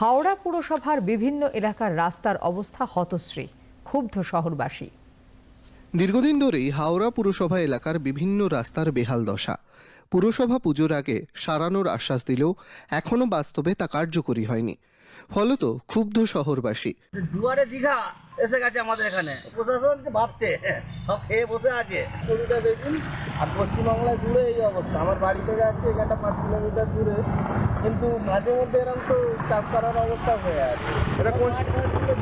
হাওড়া পুরসভার বিভিন্ন এলাকার রাস্তার অবস্থা হতশ্রী, ক্ষুব্ধ শহরবাসী। দীর্ঘদিন ধরেই হাওড়া পুরসভা এলাকার বিভিন্ন রাস্তার বেহাল দশা। পুরসভা পুজোর আগে সারানোর আশ্বাস দিলেও এখনও বাস্তবে তা কার্যকরী হয়নি। ফলত ক্ষুব্ধ শহরবাসী। দুয়ারে দীঘা এসে গেছে আমাদের এখানে। প্রশাসনকে ভাবতে সব খেয়ে বসে আছে। ছবিটা দেখুন। আর পশ্চিমবাংলায় জুড়ে এই অবস্থা। আমার বাড়ি থেকে আছে এখানটা পাঁচ কিলোমিটার দূরে। কিন্তু মাঝে মধ্যে এরকম তো চাষ করার অবস্থা হয়ে আছে। এটা কোন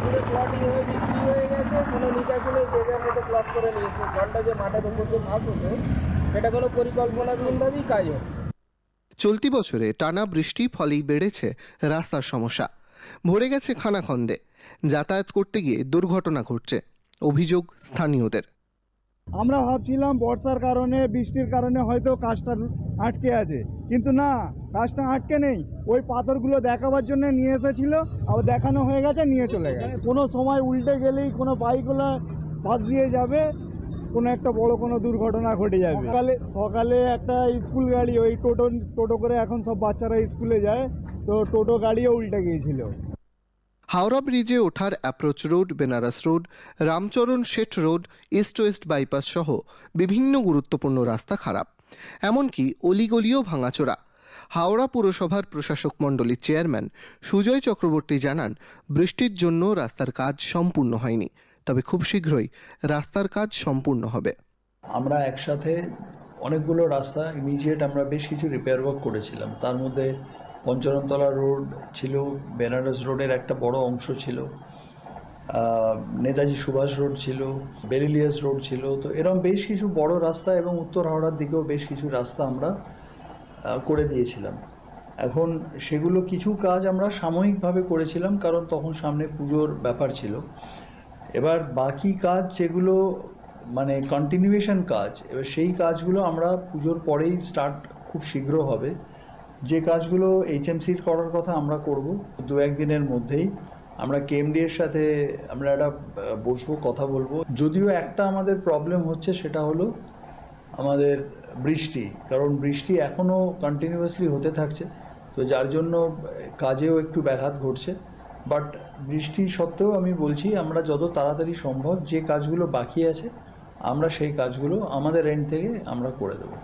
দূরে প্লটিং হয়ে বিক্রি হয়ে গেছে। কোনো নিকাশনে জায়গার মতো প্লট করে নিয়েছে। জলটা যে মাঠের উপর যে ভাগ হতো সেটা কোনো পরিকল্পনাবিহীনভাবেই কাজ চলতি বছরে টানা বৃষ্টি ফলেই বেড়েছে রাস্তার সমস্যা। ভরে গেছে খানাখন্দে। যাতায়াত করতে গিয়ে দুর্ঘটনা ঘটছে অভিযোগ স্থানীয়দের। আমরা ভাবছিলাম বর্ষার কারণে বৃষ্টির কারণে হয়তো কাজটা আটকে আছে। কিন্তু না কাজটা আটকে নেই। ওই পাথরগুলো দেখাবার জন্য নিয়ে এসেছিল আবার দেখানো হয়ে গেছে নিয়ে চলে গেছে। কোনো সময় উল্টে গেলেই কোনো বাইকগুলো পাশ দিয়ে যাবে কোনো একটা বড় কোনো দুর্ঘটনা ঘটে যাবে। সকালে সকালে একটা স্কুল গাড়ি, ওই টোটো টোটো করে এখন সব বাচ্চারা স্কুলে যায়, তো টোটো গাড়িও উল্টে গিয়েছিল। হাওড়া ব্রিজে ওঠার approach road Benaras road Ramcharan Seth road east west bypass সহ বিভিন্ন গুরুত্বপূর্ণ রাস্তা খারাপ। এমনকি অলিগলিও ভাঙাচোরা। হাওড়া পুরসভার প্রশাসক মণ্ডলীর চেয়ারম্যান সুজয় চক্রবর্তী জানান, বৃষ্টির জন্য রাস্তার কাজ সম্পূর্ণ হয়নি। তবে খুব শীঘ্রই রাস্তার কাজ সম্পূর্ণ হবে। আমরা একসাথে অনেকগুলো রাস্তা ইমিডিয়েট আমরা বেশ কিছু রিপেয়ার ওয়ার্ক করেছিলাম। তার মধ্যে পঞ্চরণতলা রোড ছিল, বেনারস রোডের একটা বড় অংশ ছিল নেতাজি সুভাষ রোড ছিল, বেরিলিয়াস রোড ছিল। তো এরকম বেশ কিছু বড় রাস্তা এবং উত্তর হাওড়ার দিকেও বেশ কিছু রাস্তা আমরা করে দিয়েছিলাম। এখন সেগুলো কিছু কাজ আমরা সাময়িকভাবে করেছিলাম, কারণ তখন সামনে পুজোর ব্যাপার ছিল। এবার বাকি কাজ যেগুলো মানে কন্টিনিউয়েশন কাজ, এবার সেই কাজগুলো আমরা পুজোর পরেই স্টার্ট খুব শীঘ্র হবে। যে কাজগুলো এইচএমসির করার কথা আমরা করব, দু একদিনের মধ্যেই। আমরা কেএমডি এর সাথে আমরা একটা বসবো, কথা বলব। যদিও একটা আমাদের প্রবলেম হচ্ছে, সেটা হলো আমাদের বৃষ্টি। কারণ বৃষ্টি এখনও কন্টিনিউয়াসলি হতে থাকছে। তো যার জন্য কাজেও একটু ব্যাঘাত ঘটছে। বাট বৃষ্টি সত্ত্বেও আমি বলছি, আমরা যত তাড়াতাড়ি সম্ভব যে কাজগুলো বাকি আছে, আমরা সেই কাজগুলো আমাদের এন্ড থেকে আমরা করে দেবো।